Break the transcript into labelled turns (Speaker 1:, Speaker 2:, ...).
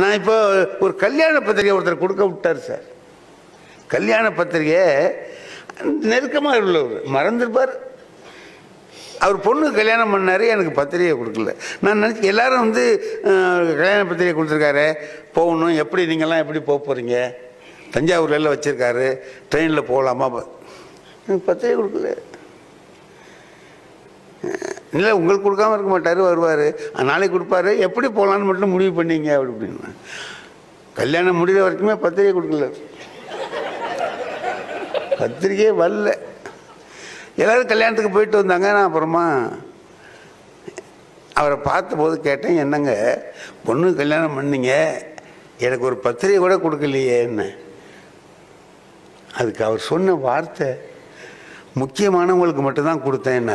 Speaker 1: நான் இப்போ ஒரு கல்யாண பத்திரிகை ஒருத்தர் கொடுக்க விட்டார் சார். கல்யாண பத்திரிகை நெருக்கமாக உள்ளவர். மறந்துருப்பார். அவர் பொண்ணு கல்யாணம் பண்ணார் எனக்கு பத்திரிகை கொடுக்கல. நான் நினச்சி எல்லாரும் வந்து கல்யாண பத்திரிகை கொடுத்துருக்காரு. போகணும். எப்படி நீங்கள்லாம் எப்படி போக போகிறீங்க தஞ்சாவூர்ல எல்லாம் வச்சுருக்காரு. ட்ரெயினில் போகலாமா? எனக்கு பத்திரிகை கொடுக்கல. இல்லை உங்களுக்கு கொடுக்காம இருக்க மாட்டார் வருவார். நாளைக்கு கொடுப்பாரு. எப்படி போகலான்னு மட்டும் முடிவு பண்ணீங்க அப்படி அப்படின்னு கல்யாணம் முடிகிற வரைக்குமே பத்திரிகை கொடுக்கல. பத்திரிகையே வரல. எல்லாரும் கல்யாணத்துக்கு போயிட்டு வந்தாங்க. நான் அப்புறமா அவரை பார்த்தபோது கேட்டேன் என்னங்க பொண்ணு கல்யாணம் பண்ணீங்க. எனக்கு ஒரு பத்திரிகை கூட கொடுக்கலையே என்ன அதுக்கு அவர் சொன்ன வார்த்தை முக்கியமானவங்களுக்கு மட்டும்தான் கொடுத்தேன் என்ன